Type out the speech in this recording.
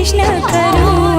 Krishna Karuna